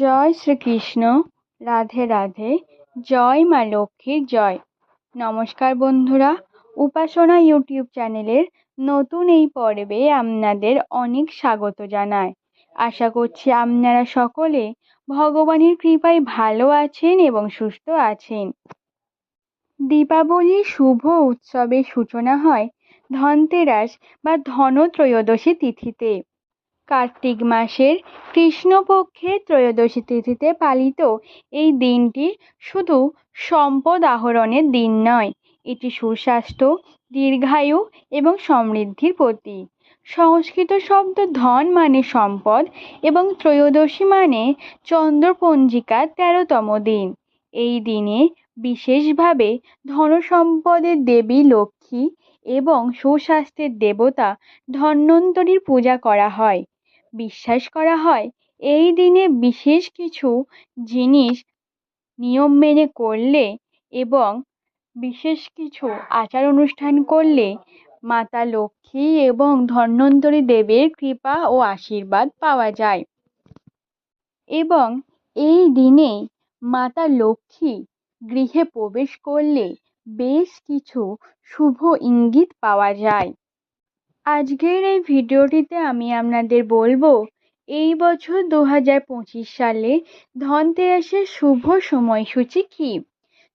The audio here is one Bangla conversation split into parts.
জয় শ্রীকৃষ্ণ, রাধে রাধে, জয় মা লক্ষ্মীর জয়। নমস্কার বন্ধুরা, উপাসনা ইউটিউব চ্যানেলের নতুন এই পর্বে আপনাদের অনেক স্বাগত জানায় আশা করছি আপনারা সকলে ভগবানের কৃপায় ভালো আছেন এবং সুস্থ আছেন। দীপাবলির শুভ উৎসবের সূচনা হয় ধনতেরাস বা ধনত্রয়োদশী তিথিতে। কার্তিক মাসের কৃষ্ণপক্ষের ত্রয়োদশী তিথিতে পালিত এই দিনটি শুধু সম্পদ আহরণের দিন নয়, এটি সুস্বাস্থ্য, দীর্ঘায়ু এবং সমৃদ্ধির প্রতীক। সংস্কৃত শব্দ ধন মানে সম্পদ এবং ত্রয়োদশী মানে চন্দ্রপঞ্জিকার তেরোতম দিন। এই দিনে বিশেষভাবে ধনসম্পদের দেবী লক্ষ্মী এবং সুস্বাস্থ্যের দেবতা ধন্বন্তরীর পূজা করা হয়। বিশ্বাস করা হয়। এই দিনে বিশেষ কিছু জিনিস নিয়ম মেনে করলে এবং বিশেষ কিছু আচার অনুষ্ঠান করলে মাতা লক্ষ্মী এবং ধন্বন্তরী দেবের কৃপা ও আশীর্বাদ পাওয়া যায়। এবং এই দিনে মাতা লক্ষ্মী গৃহে প্রবেশ করলে বেশ কিছু শুভ ইঙ্গিত পাওয়া যায়। আজকের এই ভিডিওটিতে আমি আপনাদের বলব, এই বছর দু হাজার পঁচিশ সালে ধনতেরাসের শুভ সময়সূচি কী?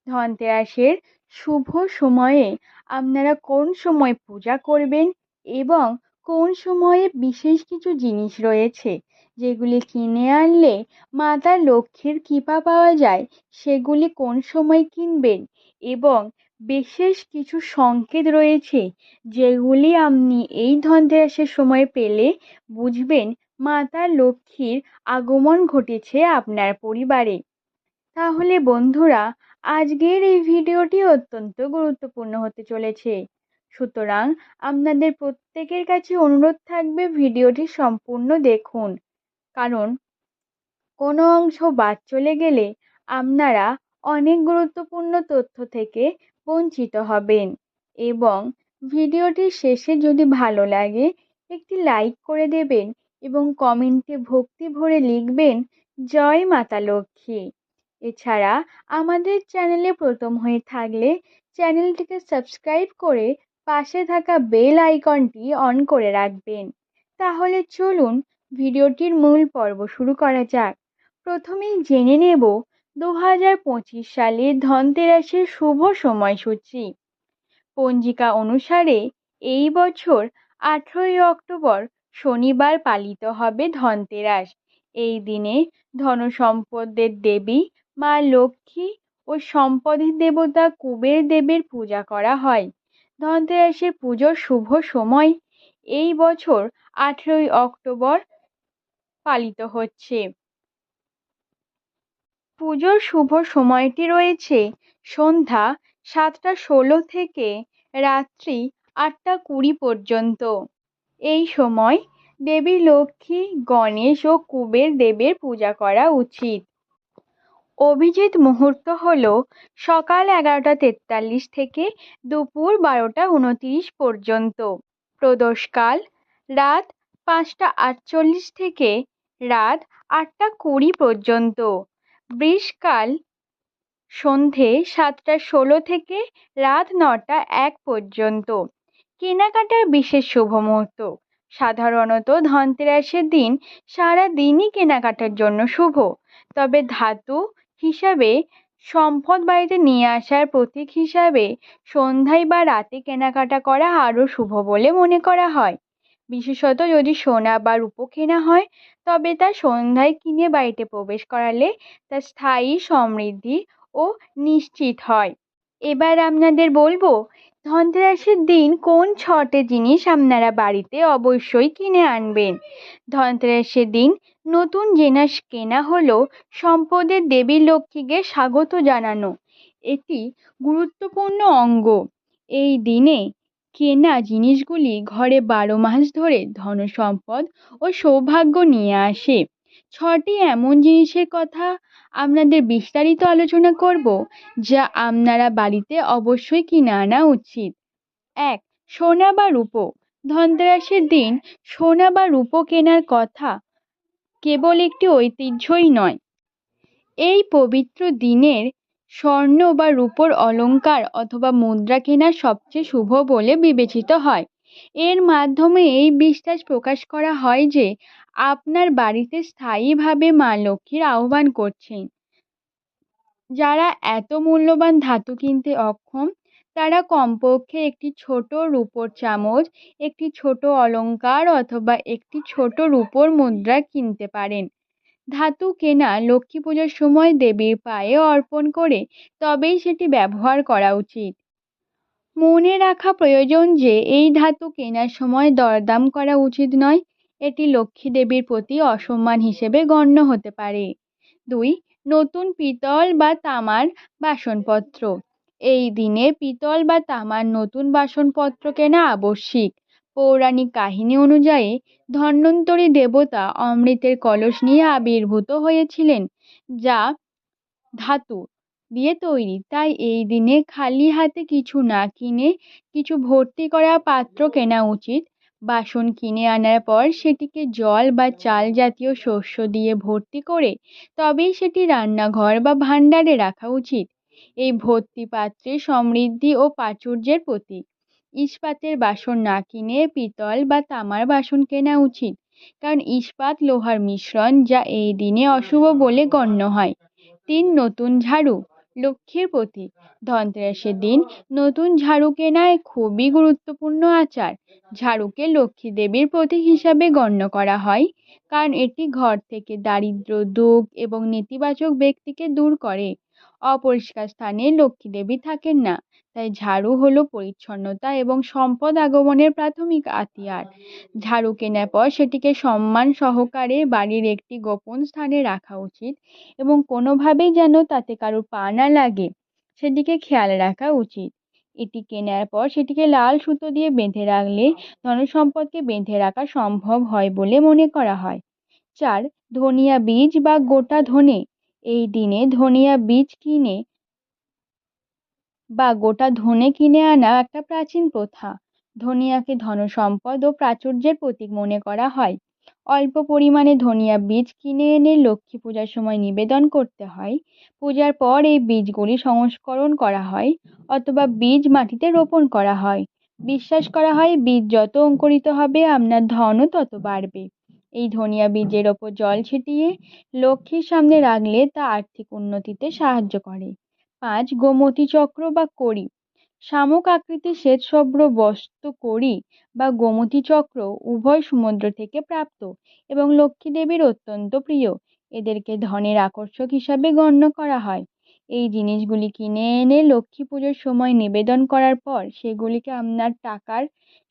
ধনতেরাসের শুভ সময়ে আপনারা কোন সময় পূজা করবেন এবং কোন সময়ে বিশেষ কিছু জিনিস রয়েছে যেগুলি কিনে আনলে মাতা লক্ষ্মীর কৃপা পাওয়া যায় সেগুলি কোন সময় কিনবেন এবং বিশেষ কিছু সংকেত রয়েছে যেগুলি আপনি এই ধনতেরাসের সময় পেলে বুঝবেন মাতা লক্ষ্মীর আগমন ঘটেছে আপনার পরিবারে। তাহলে বন্ধুরা, আজকের এই ভিডিওটি অত্যন্ত গুরুত্বপূর্ণ হতে চলেছে। সুতরাং আপনাদের প্রত্যেকের কাছে অনুরোধ থাকবে ভিডিওটি সম্পূর্ণ দেখুন। কারণ কোনো অংশ বাদ চলে গেলে আপনারা অনেক গুরুত্বপূর্ণ তথ্য থেকে বঞ্চিত হবেন। এবং ভিডিওটির শেষে যদি ভালো লাগে, একটি লাইক করে দেবেন এবং কমেন্টে ভক্তি ভরে লিখবেন, জয় মাতা লক্ষ্মী। এছাড়া আমাদের চ্যানেলে প্রথম হয়ে থাকলে চ্যানেলটিকে সাবস্ক্রাইব করে পাশে থাকা বেল আইকনটি অন করে রাখবেন। তাহলে চলুন ভিডিওটির মূল পর্ব শুরু করা যাক। প্রথমেই জেনে নেব দু হাজার পঁচিশ সালে ধনতেরাসের শুভ সময়সূচি। পঞ্জিকা অনুসারে এই বছর আঠেরোই অক্টোবর শনিবার পালিত হবে ধনতেরাস। এই দিনে ধনসম্পদের দেবী মা লক্ষ্মী ও সম্পদের দেবতা কুবের দেবের পূজা করা হয়। ধনতেরাসের পুজোর শুভ সময় এই বছর আঠেরোই অক্টোবর পালিত হচ্ছে। পুজোর শুভ সময়টি রয়েছে সন্ধ্যা সাতটা ষোলো থেকে রাত্রি আটটা কুড়ি পর্যন্ত। এই সময় দেবী লক্ষ্মী, গণেশ ও কুবের দেবের পূজা করা উচিত। অভিজিৎ মুহূর্ত হল সকাল এগারোটা তেতাল্লিশ থেকে দুপুর বারোটা উনতিরিশ পর্যন্ত। প্রদোষকাল রাত পাঁচটা আটচল্লিশ থেকে রাত আটটা কুড়ি পর্যন্ত। বৃষকাল সন্ধে সাতটা ষোলো থেকে রাত নটা এক পর্যন্ত। কেনাকাটার বিশেষ শুভ মুহূর্ত। সাধারণত ধনতেরাসের দিন সারা দিনই কেনাকাটার জন্য শুভ। তবে ধাতু হিসাবে সম্পদ বাড়িতে নিয়ে আসার প্রতীক হিসাবে সন্ধ্যায় বা রাতে কেনাকাটা করা আরও শুভ বলে মনে করা হয়। বিশেষত যদি সোনা বা রূপো কেনা হয়, তবে তা সন্ধ্যায় কিনে বাড়িতে প্রবেশ করালে তা স্থায়ী, সমৃদ্ধি ও নিশ্চিত হয়। এবার আপনাদের বলব, ধনতেরাসের দিন কোন ছটে জিনিস আপনারা বাড়িতে অবশ্যই কিনে আনবেন? ধনতেরাসের দিন নতুন জিনিস কেনা হলো সম্পদের দেবী লক্ষ্মীকে স্বাগত জানানো, এটি গুরুত্বপূর্ণ অঙ্গ। এই দিনে কেনা জিনিসগুলি ঘরে বারো মাস ধরে ধনসম্পদ ও সৌভাগ্য নিয়ে আসে। ছটি এমন জিনিসের কথা আপনাদের বিস্তারিত আলোচনা করব, যা আপনারা বাড়িতে অবশ্যই কিনে আনা উচিত। এক, সোনা বা রূপো। ধনতেরাসের দিন সোনা বা রূপো কেনার কথা কেবল একটি ঐতিহ্যই নয়। এই পবিত্র দিনের স্বর্ণ বা রূপোর অলংকার অথবা মুদ্রা কেনা সবচেয়ে শুভ বলে বিবেচিত হয়। এর মাধ্যমে এই বিশ্বাস প্রকাশ করা হয় যে, আপনার বাড়িতে স্থায়ীভাবে মা লক্ষ্মীর আহ্বান করছেন। যারা এত মূল্যবান ধাতু কিনতে অক্ষম, তারা কমপক্ষে একটি ছোট রূপোর চামচ, একটি ছোট অলংকার অথবা একটি ছোট রূপোর মুদ্রা কিনতে পারেন। ধাতু কেনা লক্ষ্মী পুজোর সময় দেবীর পায়ে অর্পণ করে তবেই সেটি ব্যবহার করা উচিত। মনে রাখা প্রয়োজন যে, এই ধাতু কেনার সময় দরদাম করা উচিত নয়। এটি লক্ষ্মী দেবীর প্রতি অসম্মান হিসেবে গণ্য হতে পারে। দুই, নতুন পিতল বা তামার বাসনপত্র। এই দিনে পিতল বা তামার নতুন বাসনপত্র কেনা আবশ্যিক। পৌরাণিক কাহিনী অনুযায়ী, ধন্বন্তরী দেবতা অমৃতের কলস নিয়ে আবির্ভূত হয়েছিলেন, যা ধাতু দিয়ে তৈরি। তাই এই দিনে খালি হাতে কিছু না কিনে কিছু ভর্তি করা পাত্র কেনা উচিত। বাসন কিনে আনার পর সেটিকে জল বা চাল জাতীয় শস্য দিয়ে ভর্তি করে তবেই সেটি রান্নাঘর বা ভাণ্ডারে রাখা উচিত। এই ভর্তি পাত্রে সমৃদ্ধি ও প্রাচুর্যের প্রতীক। ইস্পাতের বাসন না কিনে পিতল বা তামার বাসন কেনা উচিত। কারণ ইস্পাত লোহার মিশ্রণ যা এই দিনে অশুভ বলে গণ্য হয়। তিন, নতুন ঝাড়ু। লক্ষ্মীর প্রতীক। ধনতেরাসের দিন নতুন ঝাড়ু কেনায় খুবই গুরুত্বপূর্ণ আচার। ঝাড়ুকে লক্ষ্মী দেবীর প্রতীক হিসাবে গণ্য করা হয়। কারণ এটি ঘর থেকে দারিদ্র, দুঃখ এবং নেতিবাচক ব্যক্তিকে দূর করে। অপরিষ্কার স্থানে লক্ষ্মী দেবী থাকেন না। তাই ঝাড়ু হলো পরিচ্ছন্নতা এবং সম্পদ আগমনের প্রাথমিক হাতিয়ার ঝাড়ু কেনার পর সেটিকে সম্মান সহকারে বাড়ির একটি গোপন স্থানে রাখা উচিত এবং কোনোভাবেই যেন তাতে কারও পা না লাগে সেদিকে খেয়াল রাখা উচিত। এটি কেনার পর সেটিকে লাল সুতো দিয়ে বেঁধে রাখলে ধনসম্পদকে বেঁধে রাখা সম্ভব হয় বলে মনে করা হয়। চার, ধনিয়া বীজ বা গোটা ধনে। এই দিনে ধনিয়া বীজ কিনে বা গোটা ধনে কিনে আনা একটা প্রাচীন প্রথা। ধনিয়াকে ধনসম্পদ ও প্রাচুর্যের প্রতীক মনে করা হয়। অল্প পরিমাণে ধনিয়া বীজ কিনে এনে লক্ষ্মী পূজার সময় নিবেদন করতে হয়। পূজার পর এই বীজগুলি সংস্করণ করা হয় অথবা বীজ মাটিতে রোপণ করা হয়। বিশ্বাস করা হয় বীজ যত অঙ্কুরিত হবে, আপনার ধনও তত বাড়বে। এই ধনিয়া বীজের ওপর জল ছিটিয়ে লক্ষ্মীর সামনে রাখলে তা আর্থিক উন্নতিতে সাহায্য করে। পাঁচ, গোমতী চক্র বা কড়ি। শামুক আকৃতির শ্বেতশুভ্র বস্তু কড়ি বা গোমতী চক্র উভয় সমুদ্র থেকে প্রাপ্ত এবং লক্ষ্মী দেবীর অত্যন্ত প্রিয়। এদেরকে ধনের আকর্ষক হিসাবে গণ্য করা হয়। এই জিনিসগুলি কিনে এনে লক্ষ্মী পুজোর সময় নিবেদন করার পর সেগুলিকে আপনার টাকার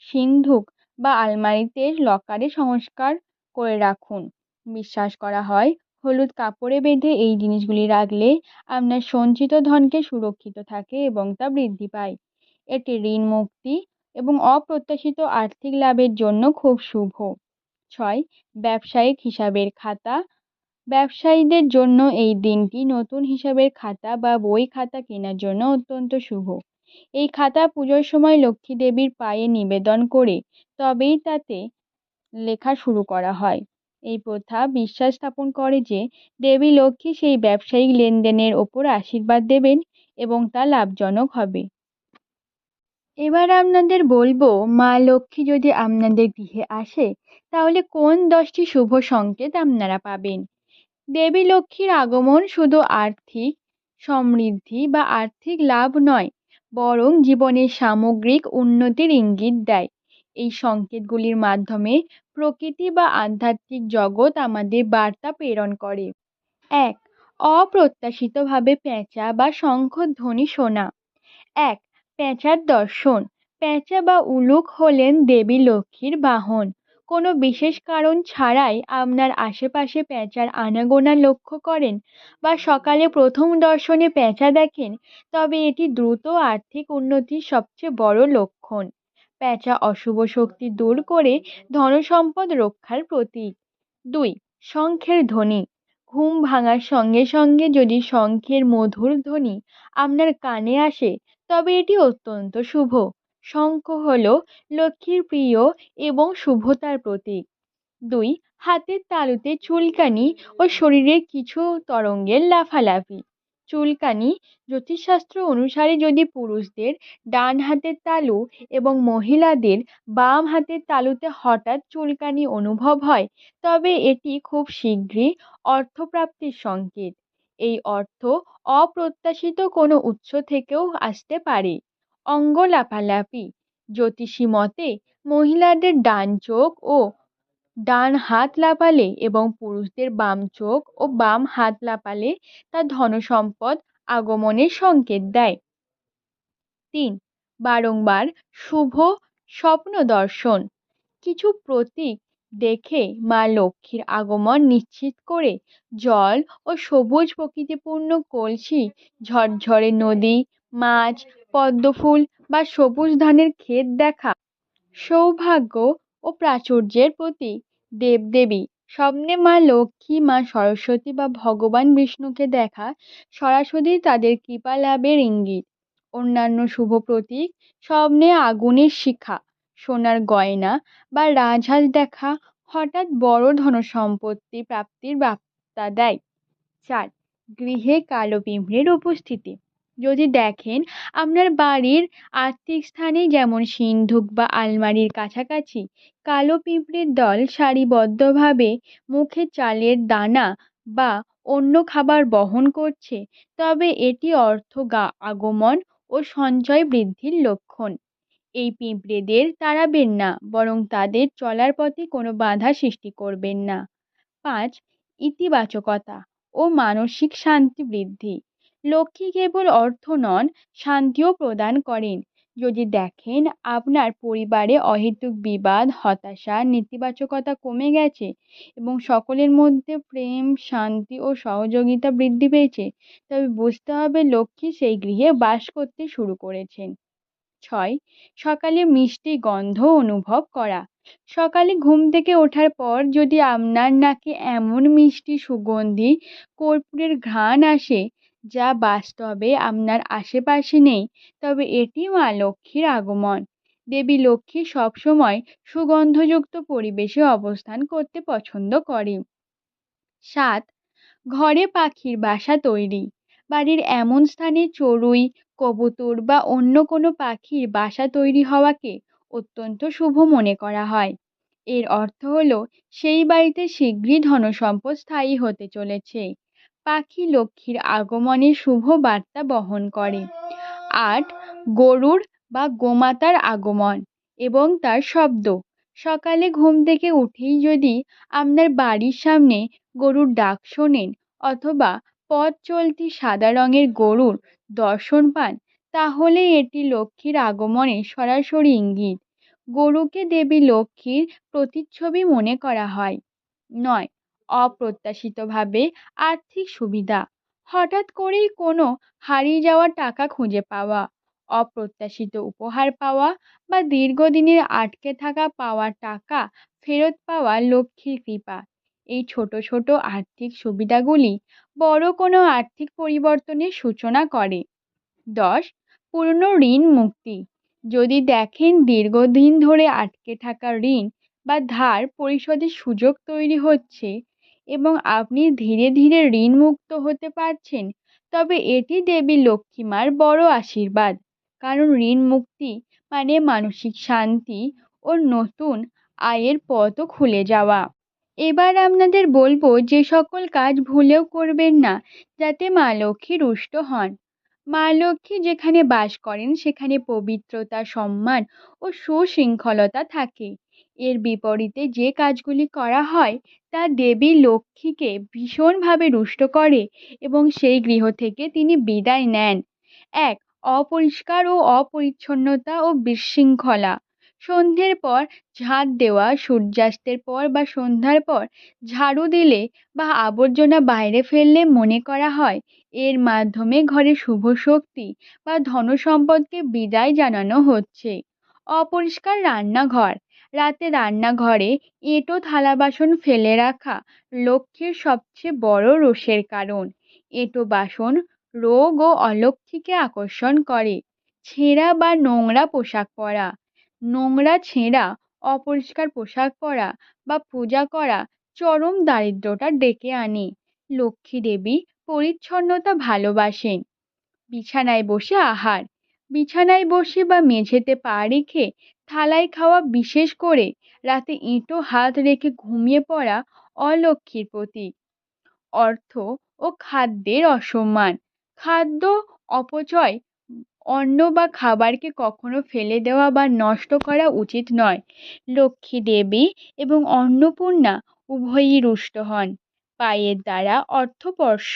সিন্ধুক বা আলমারিতে লকারে সংস্কার করে রাখুন। বিশ্বাস করা হয়, হলুদ কাপড়ে বেঁধে এই জিনিসগুলি রাখলে আপনার সঞ্চিত ধনকে সুরক্ষিত থাকে এবং তা বৃদ্ধি পায়। এটি ঋণ মুক্তি এবং অপ্রত্যাশিত আর্থিক লাভের জন্য খুব শুভ। ছয়, ব্যবসায়িক হিসাবের খাতা। ব্যবসায়ীদের জন্য এই দিনটি নতুন হিসাবের খাতা বা বই খাতা কেনার জন্য অত্যন্ত শুভ। এই খাতা পুজোর সময় লক্ষ্মী দেবীর পায়ে নিবেদন করে, তবেই তাতে লেখা শুরু করা হয়। এই প্রথা বিশ্বাস স্থাপন করে যে, দেবী লক্ষ্মী সেই ব্যবসায়িক লেনদেনের ওপর আশীর্বাদ দেবেন এবং তা লাভজনক হবে। এবার আপনাদের বলব, মা লক্ষ্মী যদি আপনাদের গৃহে আসে, তাহলে কোন দশটি শুভ সংকেত আপনারা পাবেন? দেবী লক্ষ্মীর আগমন শুধু আর্থিক সমৃদ্ধি বা আর্থিক লাভ নয়, বরং জীবনের সামগ্রিক উন্নতির ইঙ্গিত দেয়। এই সংকেতগুলির মাধ্যমে প্রকৃতি বা আধ্যাত্মিক জগৎ আমাদের বার্তা প্রেরণ করে। এক, অপ্রত্যাশিতভাবে পেঁচা বা শঙ্খধ্বনি শোনা। এক, পেঁচার দর্শন। পেঁচা বা উলুক হলেন দেবী লক্ষ্মীর বাহন। কোনো বিশেষ কারণ ছাড়াই আপনার আশেপাশে পেঁচার আনাগোনা লক্ষ্য করেন বা সকালে প্রথম দর্শনে পেঁচা দেখেন, তবে এটি দ্রুত আর্থিক উন্নতির সবচেয়ে বড় লক্ষণ। পেঁচা অশুভ শক্তি দূর করে ধনসম্পদ রক্ষার প্রতীক। দুই, শঙ্খের ধ্বনি। ঘুম ভাঙার সঙ্গে সঙ্গে যদি শঙ্খের মধুর ধ্বনি আপনার কানে আসে, তবে এটি অত্যন্ত শুভ। শঙ্খ হল লক্ষ্মীর প্রিয় এবং শুভতার প্রতীক। দুই, হাতের তালুতে চুলকানি ও শরীরের কিছু তরঙ্গের লাফালাফি। চুলকানি, জ্যোতিষশাস্ত্র অনুসারে যদি পুরুষদের ডান হাতের তালু এবং মহিলাদের বাম হাতের তালুতে হঠাৎ চুলকানি অনুভব হয়, তবে এটি খুব শীঘ্রই অর্থপ্রাপ্তির সংকেত। এই অর্থ অপ্রত্যাশিত কোনো উৎস থেকেও আসতে পারে। অঙ্গ লাফালাফি জ্যোতিষী মতে মহিলাদের ডান চোখ ও ডান হাত লাফালে এবং পুরুষদের বাম চোখ ও বাম হাত লাফালে তা ধনসম্পদ আগমনের সংকেত দেয়। তিন, বারংবার শুভ স্বপ্ন দর্শন। কিছু প্রতীক দেখে মা লক্ষ্মীর আগমন নিশ্চিত করে জল ও সবুজ প্রকৃতিপূর্ণ কলসি, ঝরঝরে নদী, মাছ, পদ্মফুল বা সবুজ ধানের ক্ষেত দেখা। সৌভাগ্য ও প্রাচুর্যের প্রতীক দেবদেবী। স্বপ্নে মা লক্ষ্মী, মা সরস্বতী বা ভগবান বিষ্ণুকে দেখা সরাসরি তাদের কৃপা লাভের ইঙ্গিত। অন্যান্য শুভ প্রতীক, স্বপ্নে আগুনের শিখা, সোনার গয়না বা রাজহাঁস দেখা হঠাৎ বড় ধনসম্পত্তি প্রাপ্তির বার্তা দেয়। চার, গৃহে কালো পিঁপড়ের উপস্থিতি। যদি দেখেন, আপনার বাড়ির আর্থিক স্থানে যেমন সিন্ধুক বা আলমারির কাছাকাছি, কালো পিঁপড়ের দল সারিবদ্ধভাবে মুখে চালের দানা বা অন্য খাবার বহন করছে, তবে এটি অর্থ আগমন ও সঞ্চয় বৃদ্ধির লক্ষণ। এই পিঁপড়েদের তাড়াবেন না, বরং তাদের চলার পথে কোনো বাধা সৃষ্টি করবেন না। পাঁচ, ইতিবাচকতা ও মানসিক শান্তি বৃদ্ধি। লক্ষ্মী কেবল অর্থ নন, শান্তিও প্রদান করেন। যদি দেখেন আপনার পরিবারে অহেতুক বিবাদ, হতাশা, নেতিবাচকতা কমে গেছে এবং সকলের মধ্যে প্রেম, শান্তি ও সহযোগিতা বৃদ্ধি পেয়েছে, তবে বুঝতে হবে লক্ষ্মী সেই গৃহে বাস করতে শুরু করেছেন। ছয়, সকালে মিষ্টি গন্ধ অনুভব করা। সকালে ঘুম থেকে ওঠার পর যদি আপনার নাকে এমন মিষ্টি সুগন্ধি কর্পূরের ঘ্রাণ আসে যা বাস্তবে আপনার আশেপাশে নেই, তবে এটি মা লক্ষ্মীর আগমন। দেবী লক্ষ্মী সবসময় সুগন্ধযুক্ত পরিবেশে অবস্থান করতে পছন্দ করে সাত, ঘরে পাখির বাসা তৈরি। বাড়ির এমন স্থানে চড়ুই, কবুতর বা অন্য কোনো পাখির বাসা তৈরি হওয়াকে অত্যন্ত শুভ মনে করা হয়। এর অর্থ হলো, সেই বাড়িতে শীঘ্রই ধনসম্পদ স্থায়ী হতে চলেছে। পাখি লক্ষ্মীর আগমনের শুভ বার্তা বহন করে। আট, গরুর বা গোমাতার আগমন এবং তার শব্দ। সকালে ঘুম থেকে উঠেই যদি আপনার বাড়ির সামনে গরুর ডাক শোনেন অথবা পথ চলতি সাদা রঙের গরুর দর্শন পান, তাহলে এটি লক্ষ্মীর আগমনের সরাসরি ইঙ্গিত। গরুকে দেবী লক্ষ্মীর প্রতিচ্ছবি মনে করা হয়। নয় অপ্রত্যাশিতভাবে আর্থিক সুবিধা। হঠাৎ করেই কোনো হারিয়ে যাওয়া টাকা খুঁজে পাওয়া, অপ্রত্যাশিত উপহার পাওয়া বা দীর্ঘদিনের আটকে থাকা পাওয়া টাকা ফেরত পাওয়া লক্ষ্মীর কৃপা। এই ছোট ছোট আর্থিক সুবিধাগুলি বড় কোনো আর্থিক পরিবর্তনের সূচনা করে। দশ, পুরনো ঋণ মুক্তি। যদি দেখেন দীর্ঘদিন ধরে আটকে থাকা ঋণ বা ধার পরিশোধের সুযোগ তৈরি হচ্ছে এবং আপনি ধীরে ধীরে ঋণ মুক্ত হতে পারছেন। তবে এটি দেবী লক্ষ্মী মার বড় আশীর্বাদ। কারণ ঋণ মুক্তি মানে মানসিক শান্তি ও নতুন আয়ের পথও খুলে যাওয়া। এবার আপনাদের বলব যে সকল কাজ ভুলেও করবেন না, যাতে মা লক্ষ্মী রুষ্ট হন। মা লক্ষ্মী যেখানে বাস করেন, সেখানে পবিত্রতা, সম্মান ও সুশৃঙ্খলতা থাকে। এর বিপরীতে যে কাজগুলি করা হয়, তা দেবী লক্ষ্মীকে ভীষণভাবে রুষ্ট করে এবং সেই গৃহ থেকে তিনি বিদায় নেন। এক, অপরিষ্কার ও অপরিচ্ছন্নতা ও বিশৃঙ্খলা। সন্ধ্যের পর ঝাঁট দেওয়া, সূর্যাস্তের পর বা সন্ধ্যার পর ঝাড়ু দিলে বা আবর্জনা বাইরে ফেললে মনে করা হয়, এর মাধ্যমে ঘরে শুভ শক্তি বা ধনসম্পদকে বিদায় জানানো হচ্ছে। অপরিষ্কার রান্নাঘর। রাতে রান্নাঘরে এঁটো থালা বাসন ফেলে রাখা লক্ষ্মীর সবচেয়ে বড় রোষের কারণ। এঁটো বাসন রোগ ও অলক্ষ্মীকে আকর্ষণ করে। ছেঁড়া বা নোংরা পোশাক পরা। নোংরা ছেঁড়া, অপরিষ্কার পোশাক পরা বা পূজা করা চরম দারিদ্রতা ডেকে আনে। লক্ষ্মী দেবী পরিচ্ছন্নতা ভালোবাসেন। বিছানায় বসে আহার। বিছানায় বসে বা মেঝেতে পা রেখে থালায় খাওয়া বিশেষ করে রাতে এঁটো হাত রেখে ঘুমিয়ে পড়া অলক্ষ্মীর প্রতীক। অর্থ ও খাদ্যের অসম্মান। খাদ্য অপচয় অন্ন বা খাবারকে কখনো ফেলে দেওয়া বা নষ্ট করা উচিত নয়। লক্ষ্মী দেবী এবং অন্নপূর্ণা উভয়ই রুষ্ট হন। পায়ের দ্বারা অর্থস্পর্শ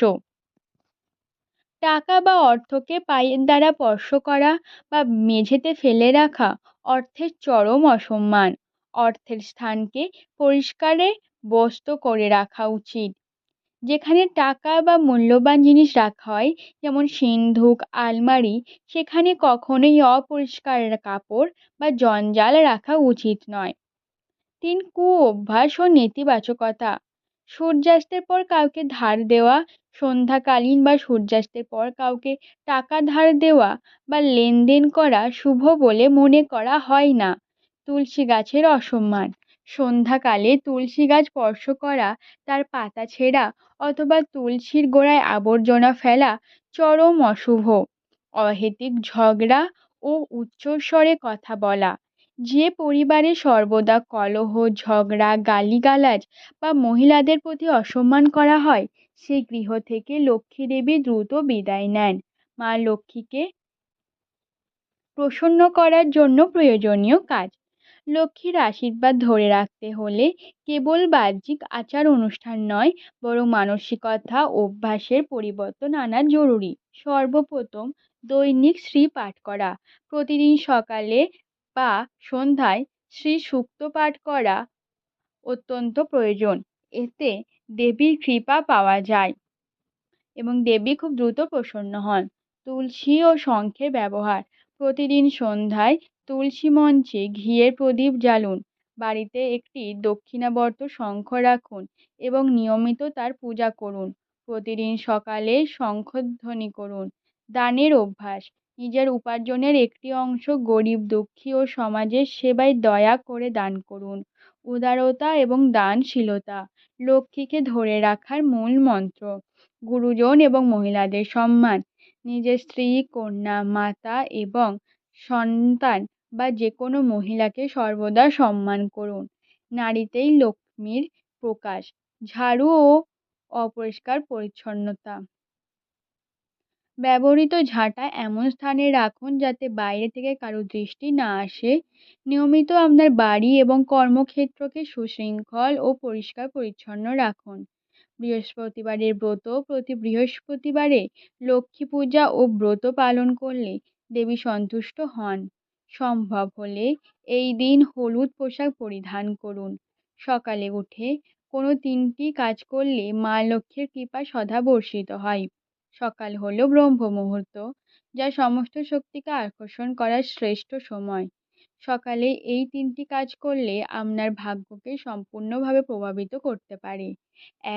টাকা বা অর্থকে পায়ের দ্বারা স্পর্শ করা বা মেঝেতে ফেলে রাখা অর্থের চরম অসম্মান। অর্থের স্থানকে পরিষ্কারে বস্ত করে রাখা উচিত। যেখানে টাকা বা মূল্যবান জিনিস রাখা হয়, যেমন সিন্ধুক, আলমারি, সেখানে কখনোই অপরিষ্কার কাপড় বা জঞ্জাল রাখা উচিত নয়। তিন কু অভ্যাস ও নেতিবাচকতা। সূর্যাস্তের পর কাউকে ধার দেওয়া সন্ধ্যাকালীন বা সূর্যাস্তের পর কাউকে টাকা ধার দেওয়া বা লেনদেন করা শুভ বলে মনে করা হয় না। তুলসী গাছের অসম্মান। সন্ধ্যাকালে তুলসী গাছ স্পর্শ করা, তার পাতা ছেঁড়া অথবা তুলসীর গোড়ায় আবর্জনা ফেলা চরম অশুভ। অহেতুক ঝগড়া ও উচ্চস্বরে কথা বলা। যে পরিবারে সর্বদা কলহ, ঝগড়া, গালিগালাজ বা মহিলাদের প্রতি অসম্মান করা হয় সেই গৃহ থেকে লক্ষ্মী দেবী দ্রুত বিদায় নেন। মা লক্ষ্মীকে প্রসন্ন করার জন্য প্রয়োজনীয় কাজ। লক্ষ্মীর আশীর্বাদ ধরে রাখতে হলে কেবল বাহ্যিক আচার অনুষ্ঠান নয়, বরং মানসিকতা, অভ্যাসের পরিবর্তন আনা জরুরি। সর্বপ্রথম দৈনিক শ্রী পাঠ করা, প্রতিদিন সকালে বা সন্ধ্যায় শ্রী সুক্ত পাঠ করা অত্যন্ত প্রয়োজন। এতে দেবীর কৃপা পাওয়া যায় এবং দেবী খুব দ্রুত প্রসন্ন হন। তুলসী ও শঙ্খের ব্যবহার। প্রতিদিন সন্ধ্যায় তুলসী মঞ্চে ঘিয়ের প্রদীপ জ্বালুন। বাড়িতে একটি দক্ষিণাবর্ত শঙ্খ রাখুন এবং নিয়মিত তার পূজা করুন। প্রতিদিন সকালে শঙ্খধ্বনি করুন। দানের অভ্যাস। নিজের উপার্জনের একটি অংশ গরিব, দুঃখী ও সমাজের সেবায় দয়া করে দান করুন। উদারতা এবং দানশীলতা, লক্ষ্মীকে ধরে রাখার মূল মন্ত্র। গুরুজন এবং মহিলাদের সম্মান, নিজের স্ত্রী, কন্যা, মাতা এবং সন্তান বা যে কোনো মহিলাকে সর্বদা সম্মান করুন। নারীতেই লক্ষ্মীর প্রকাশ, ঝাড়ু ও অপরিষ্কার পরিচ্ছন্নতা। ব্যবহৃত ঝাঁটা এমন স্থানে রাখুন যাতে বাইরে থেকে কারও দৃষ্টি না আসে। নিয়মিত আপনার বাড়ি এবং কর্মক্ষেত্রকে সুশৃঙ্খল ও পরিষ্কার পরিচ্ছন্ন রাখুন। বৃহস্পতিবারের ব্রত প্রতি বৃহস্পতিবারে লক্ষ্মী পূজা ও ব্রত পালন করলে দেবী সন্তুষ্ট হন। সম্ভব হলে এই দিন হলুদ পোশাক পরিধান করুন। সকালে উঠে কোনো তিনটি কাজ করলে মা লক্ষ্মীর কৃপা সদা বর্ষিত হয়। সকাল হলো ব্রহ্ম মুহূর্ত, যা সমস্ত শক্তিকে আকর্ষণ করার শ্রেষ্ঠ সময়। সকালে এই তিনটি কাজ করলে আপনার ভাগ্যকে সম্পূর্ণভাবে প্রভাবিত করতে পারে।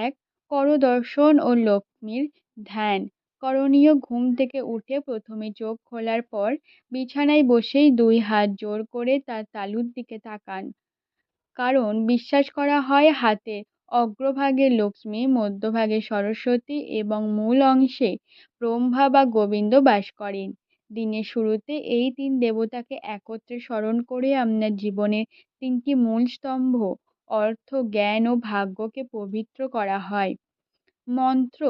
এক, করদর্শন ও লক্ষ্মীর ধ্যান। করণীয় ঘুম থেকে উঠে প্রথমে চোখ খোলার পর বিছানায় বসেই দুই হাত জোর করে তার তালুর দিকে তাকান। কারণ, বিশ্বাস করা হয় হাতের অগ্রভাগে লক্ষ্মী, মধ্যভাগে সরস্বতী এবং মূল অংশে ব্রহ্মা বা গোবিন্দ বাস করেন। দিনের শুরুতে এই তিন দেবতাকে একত্রে স্মরণ করে আপনার জীবনের তিনটি মূল স্তম্ভ, অর্থ, জ্ঞান ও ভাগ্যকে পবিত্র করা হয়। মন্ত্র,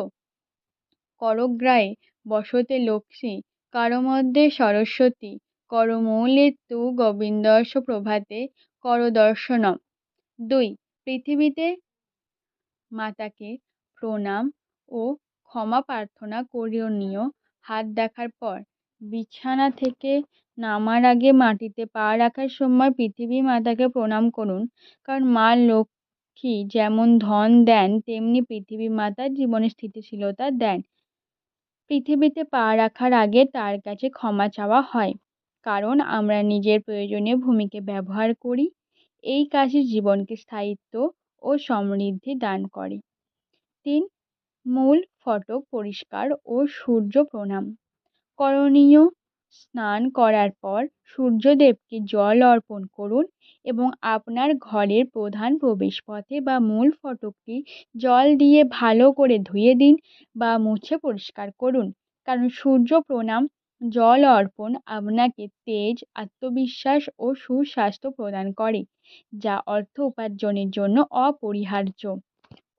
করগ্রায়ে বসতে লক্ষ্মী, করমধ্যে সরস্বতী, করমূলে তু গোবিন্দস্য প্রভাতে করদর্শনম। দুই, পৃথিবীতে মাতাকে প্রণাম ও ক্ষমা প্রার্থনা করণীয় হাত দেখার পর বিছানা থেকে নামার আগে মাটিতে পা রাখার সময় পৃথিবী মাতাকে প্রণাম করুন। কারণ মা লক্ষ্মী যেমন ধন দেন, তেমনি পৃথিবী মাতা জীবনে স্থিতিশীলতা দেন। পৃথিবীতে পা রাখার আগে তার কাছে ক্ষমা চাওয়া হয়। কারণ আমরা নিজের প্রয়োজনীয় ভূমিকে ব্যবহার করি। এই কাজই জীবনকে স্থায়িত্ব ও সমৃদ্ধি দান করে। তিন, মূল ফটক পরিষ্কার ও সূর্য প্রণাম। করণীয় স্নান করার পর সূর্যদেবকে জল অর্পণ করুন এবং আপনার ঘরের প্রধান প্রবেশপথে বা মূল ফটকটি জল দিয়ে ভালো করে ধুয়ে দিন বা মুছে পরিষ্কার করুন। কারণ সূর্য প্রণাম জল অর্পণ আপনাকে তেজ, আত্মবিশ্বাস ও সুস্বাস্থ্য প্রদান করে, যা অর্থ উপার্জনের জন্য অপরিহার্য।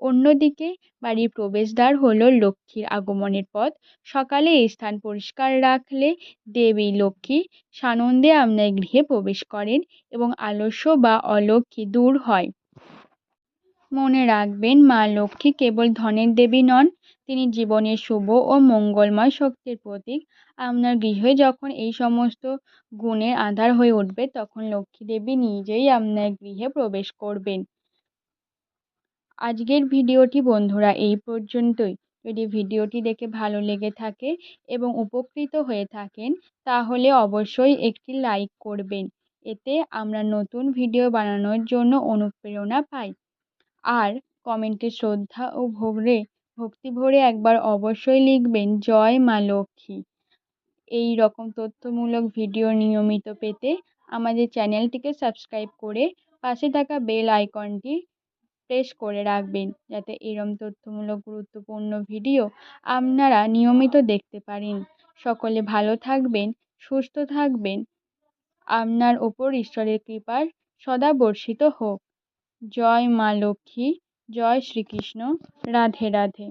অন্যদিকে, বাড়ির প্রবেশদ্বার হলো লক্ষ্মীর আগমনের পথ। সকালে এই স্থান পরিষ্কার রাখলে দেবী লক্ষ্মী সানন্দে আপনার গৃহে প্রবেশ করেন এবং আলস্য বা অলক্ষ্মী দূর হয়। মনে রাখবেন, মা লক্ষ্মী কেবল ধনের দেবী নন, তিনি জীবনের শুভ ও মঙ্গলময় শক্তির প্রতীক। আপনার গৃহে যখন এই সমস্ত গুণের আধার হয়ে উঠবে, তখন লক্ষ্মী দেবী নিজেই আপনার গৃহে প্রবেশ করবেন। আজকের ভিডিওটি বন্ধুরা এই পর্যন্তই। যদি ভিডিওটি দেখে ভালো লেগে থাকে এবং উপকৃত হয়ে থাকেন, তাহলে অবশ্যই একটি লাইক করবেন। এতে আমরা নতুন ভিডিও বানানোর জন্য অনুপ্রেরণা পাই। আর কমেন্টে শ্রদ্ধা ও ভরে ভক্তি ভরে একবার অবশ্যই লিখবেন, জয় মা লক্ষ্মী। এই রকম তথ্যমূলক ভিডিও নিয়মিত পেতে আমাদের চ্যানেলটিকে সাবস্ক্রাইব করে পাশে থাকা বেল আইকনটি প্রেস করে রাখবেন, যাতে এরম তথ্যমূলক গুরুত্বপূর্ণ ভিডিও আপনারা নিয়মিত দেখতে পারেন। সকলে ভালো থাকবেন, সুস্থ থাকবেন। আপনার ওপর ঈশ্বরের কৃপার সদা বর্ষিত হোক। জয় মা লক্ষ্মী, জয় শ্রীকৃষ্ণ। রাধে রাধে।